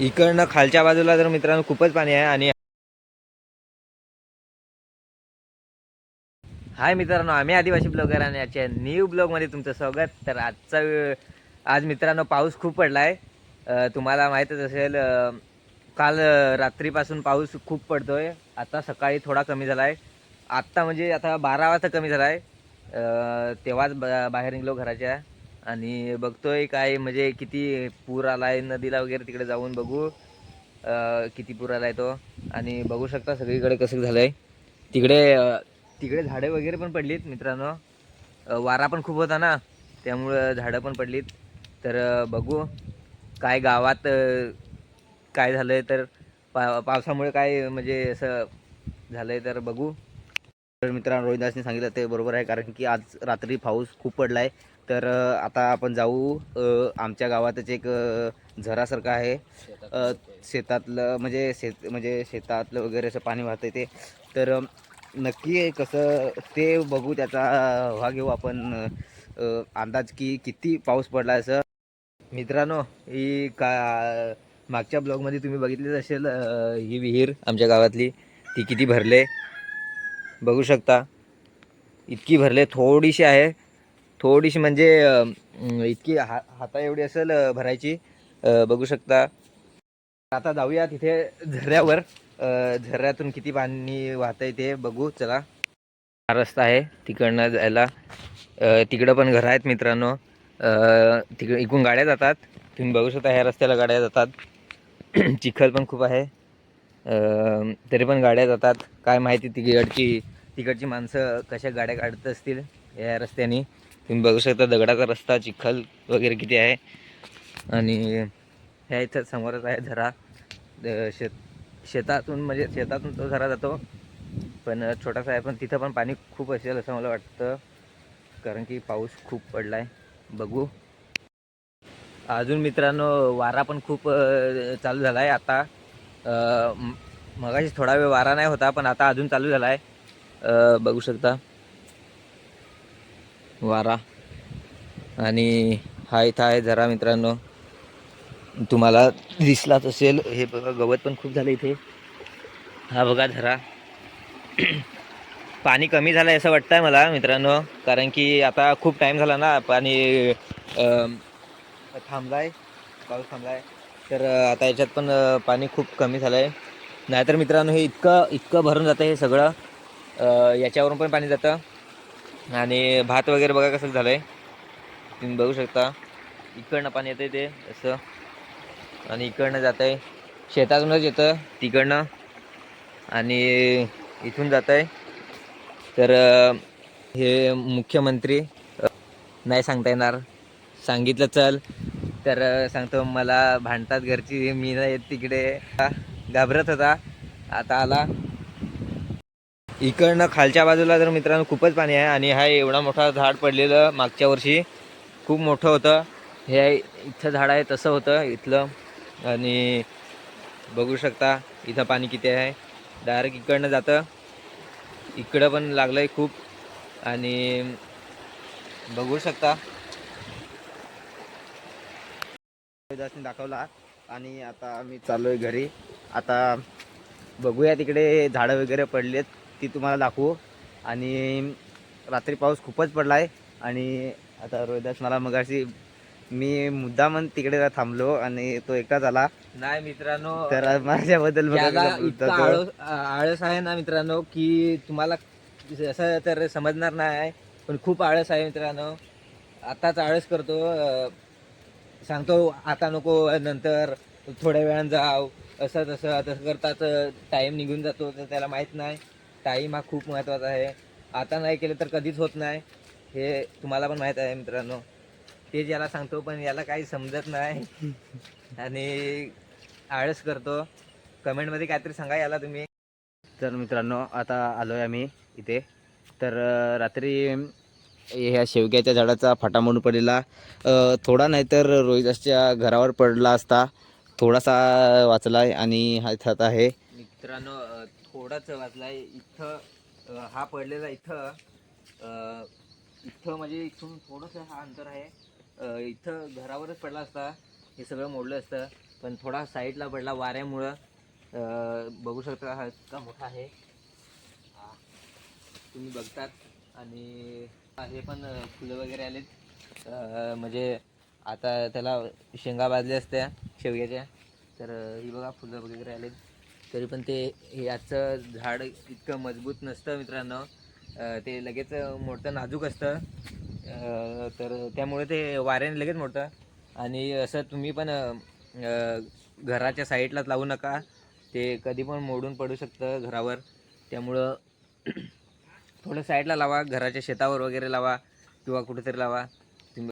इकडनं खालच्या बाजूला तर मित्रांनो खूपच पाणी आहे आणि हाय मित्रांनो आम्ही आदिवासी ब्लॉगर आणि याच्या न्यू ब्लॉगमध्ये तुमचं स्वागत. तर आजचा आज मित्रांनो पाऊस खूप पडला आहे तुम्हाला माहीतच असेल काल रात्रीपासून पाऊस खूप पडतो आहे आता सकाळी थोडा कमी झाला आहे आत्ता म्हणजे आता बारा वाजता कमी झाला आहे तेव्हाच बाहेर निघलो घराच्या. आणि बघतोय काय म्हणजे किती पूर आला आहे नदीला वगैरे तिकडे जाऊन बघू. किती पूर आला आहे तो. आणि बघू शकता सगळीकडे कसं झालं आहे तिकडे तिकडे झाडे वगैरे पण पडलीत मित्रांनो. वारा पण खूप होता ना त्यामुळं झाडं पण पडलीत. तर बघू काय गावात काय झालं आहे तर पा पावसामुळे काय म्हणजे असं झालं आहे तर बघू. तर मित्रांनो रोहिदासने सांगितलं ते बरोबर आहे कारण की आज रात्री पाऊस खूप पडला आहे तर आता आपण जाऊ आमच्या गावातच एक झरासारखं आहे. शेतातलं म्हणजे शेत म्हणजे शेतातलं वगैरे असं पाणी वाहतं ते. तर नक्की कसं ते बघू त्याचा हा घेऊ आपण अंदाज की किती पाऊस पडला असं. मित्रांनो ही का मागच्या ब्लॉगमध्ये तुम्ही बघितलीच असेल ही विहीर आमच्या गावातली. ती किती भरले? बघू शकता. इतकी भरले थोडीशी आहे. थोडीशी म्हणजे इतकी हा हाता एवढी असेल भरायची बघू शकता. आता जाऊया तिथे झऱ्यावर. झऱ्यातून किती पाणी वाहतंय ते बघू चला. हा रस्ता आहे तिकडनं जायला. तिकडं पण घरं आहेत मित्रांनो. तिकडे इकडून गाड्या जातात. तुम्ही बघू शकता ह्या रस्त्याला गाड्या जातात. चिखल पण खूप आहे. तरी पण गाड्या जातात. काय माहिती तिकडची तिकडची माणसं कशा गाड्या काढत असतील या रस्त्याने. तुम्ही बघू शकता दगडाचा रस्ता चिखल वगैरे किती आहे. आणि ह्या इथं समोरच आहे झरा शेत शेतातून म्हणजे शेतातून तो झरा जातो. पण छोटासा आहे पण तिथं पण पाणी खूप असेल असं मला वाटतं. कारण की पाऊस खूप पडला आहे बघू. अजून मित्रांनो वारा पण खूप चालू झाला आहे आता मगाशी थोडा वेळ वारा नाही होता पण आता अजून चालू झाला आहे बघू शकता. वारा. आणि हा इथं आहे जरा मित्रांनो. तुम्हाला दिसलाच असेल हे बघा गवत पण खूप झालं इथे. हा बघा झरा पाणी कमी झालं आहे असं आहे मला मित्रांनो कारण की आता खूप टाईम झाला ना पाणी थांबलाय पाऊस थांबलाय. तर आता याच्यात पण पाणी खूप कमी झालं आहे नाहीतर मित्रांनो हे इतकं इतकं भरून जातं हे सगळं. याच्यावरून पण पाणी जातं. आणि भात वगैरे बघा कसं झालं आहे तुम्ही बघू शकता. इकडनं पाणी येतं ते असं. आणि इकडनं जात आहे शेतातूनच येतं तिकडनं. आणि इथून जात आहे तर हे मुख्यमंत्री नाही सांगता येणार. सांगितलं चल. तर सांगतो मला भांडतात घरची. मी नाही येत तिकडे. घाबरत होता. आता आला. इकडनं खालच्या बाजूला तर मित्रांनो खूपच पाणी आहे आणि हा एवढा मोठा झाड पडलेलं मागच्या वर्षी. खूप मोठं होतं. हे इथं झाड आहे तसं होतं इथलं. आणि बघू शकता इथं पाणी किती आहे. डायरेक्ट इकडनं जातं. इकडं पण लागलंय खूप. आणि बघू शकता. दाखवला. आणि आता आम्ही चाललोय घरी. आता बघूया तिकडे झाडं वगैरे पडलेत. ती तुम्हाला दाखवू. आणि रात्री पाऊस खूपच पडला आहे आणि आता रोहिदास मला मगाशी मी मुद्दामन तिकडे थांबलो आणि तो एकटाच आला नाही मित्रांनो तर माझ्याबद्दल. आळस आळस आहे ना मित्रांनो की तुम्हाला असं तर समजणार नाही पण खूप आळस आहे मित्रांनो. आताच आळस करतो. सांगतो आता नको नंतर थोड्या वेळानं जाव. असं तसं तसं करतात टाईम निघून जातो तर त्याला माहीत नाही. टाईम हा खूप महत्त्वाचा आहे. आता नाही केलं तर कधीच होत नाही. हे तुम्हाला पण माहीत आहे मित्रांनो. तेच याला सांगतो पण याला काही समजत नाही. आणि आळस करतो. कमेंटमध्ये काहीतरी सांगा याला तुम्ही. तर मित्रांनो आता आलो आहे आम्ही इथे. तर रात्री ह्या शेवग्याच्या झाडाचा फाटा म्हणून पडलेला. थोडा नाही तर रोहिदासच्या घरावर पडला असता. थोडासा वाचला आहे आणि हा आहे. मित्रांनो एवढाच वाजला आहे इथं हा पडलेला इथं इथं म्हणजे इथून थोडंसं हा अंतर आहे. इथं घरावरच पडला असता. हे सगळं मोडलं असतं. पण थोडा साईडला पडला वाऱ्यामुळं. बघू शकता हा इतका मोठा आहे. तुम्ही बघतात. आणि हे पण फुलं वगैरे आलेत. म्हणजे आता त्याला शेंगा बाजल्या असत्या शेवग्याच्या. तर ही बघा फुलं वगैरे आलेत. तरी पण ते याचं झाड इतकं मजबूत नसतं मित्रांनो. ते लगेच मोडतं नाजूक असतं. तर त्यामुळे ते वाऱ्याने लगेच मोडतं. आणि असं तुम्ही पण घराच्या साईडलाच लावू नका. ते कधी पण मोडून पडू शकतं घरावर. त्यामुळं थोडं साईडला लावा घराच्या शेतावर वगैरे लावा किंवा कुठेतरी लावा. तुम्ही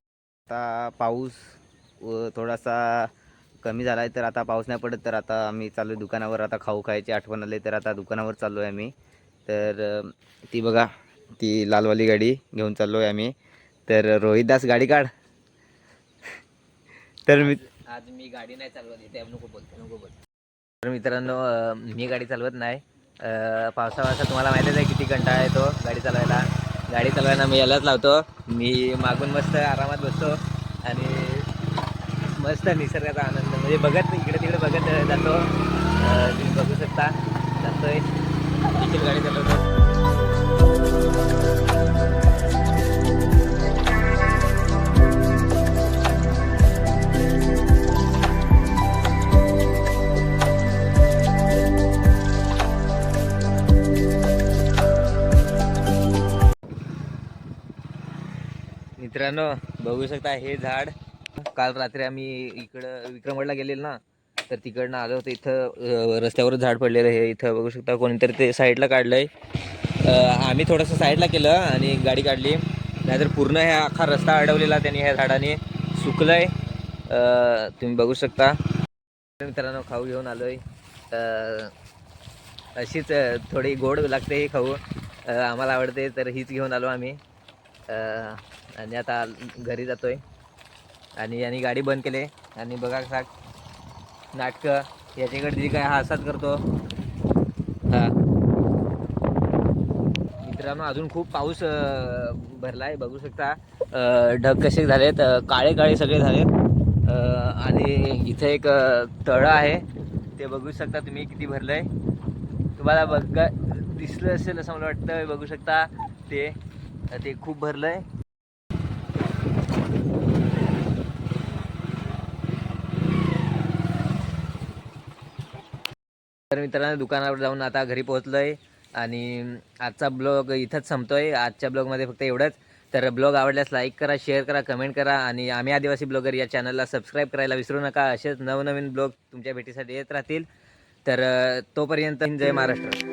आता पाऊस व थोडासा कमी झाला आहे तर आता पाऊस नाही पडत तर आता आम्ही चाललो आहे दुकानावर. आता खाऊ खायची आठवण आली तर आता दुकानावर चाललो आहे आम्ही. तर ती बघा ती लालवाली गाडी घेऊन चाललो आहे आम्ही. तर रोहितदास गाडी काढ. तर मी आज मी गाडी नाही चालवत इथे नको बोल नको बोल. तर मित्रांनो मी गाडी चालवत नाही. पावसाळ्याचा तुम्हाला माहितीच आहे किती कंटाळा येतो गाडी चालवायला. गाडी चालवायला मी यालाच लावतो. मी मागून मस्त आरामात बसतो आणि मस्त निसर्गाचा आनंद म्हणजे बघत इकडे तिकडे बघत जातो. तुम्ही बघू शकता. जातोय. देखील गाडी चालवतो मित्रांनो बघू शकता हे झाड. काल रात्री आम्ही इकडं विक्रमगडला गेलेलो ना तर तिकडनं आलो होतो इथं रस्त्यावर रस्त्यावरच झाड पडलेलं आहे. इथं बघू शकता कोणीतरी ते साईडला काढलं आहे आम्ही थोडंसं साईडला केलं आणि गाडी काढली. नाहीतर पूर्ण ह्या अख्खा रस्ता अडवलेला त्यांनी ह्या झाडाने. सुकलं आहे तुम्ही बघू शकता. मित्रांनो खाऊ घेऊन आलो आहे अशीच थोडी गोड लागते ही खाऊ. आम्हाला आवडते तर हीच घेऊन आलो आम्ही. आणि आता घरी जातोय. आणि यांनी गाडी बंद केली. आणि बघा कसा नाटकं याच्याकडे जी काय हा असाच करतो. हा. मित्रांनो अजून खूप पाऊस भरला भरलाय. बघू शकता ढग कसे झालेत काळे काळे सगळे झालेत. आणि इथे एक तळं आहे. ते बघू शकता तुम्ही किती भरलंय. तुम्हाला बघा दिसलं असेल असं मला वाटतं. बघू शकता ते. ते खूप भरलंय. तर मित्रांनो दुकानावर जाऊन आता घरी पोहोचलोय आणि आजचा ब्लॉग इथंच संपतो आहे आजच्या ब्लॉगमध्ये फक्त एवढंच. तर ब्लॉग आवडल्यास लाईक करा शेअर करा कमेंट करा आणि आम्ही आदिवासी ब्लॉगर या चॅनलला सबस्क्राईब करायला विसरू नका. असेच नवनवीन ब्लॉग तुमच्या भेटीसाठी येत राहतील. तर तोपर्यंत जय महाराष्ट्र.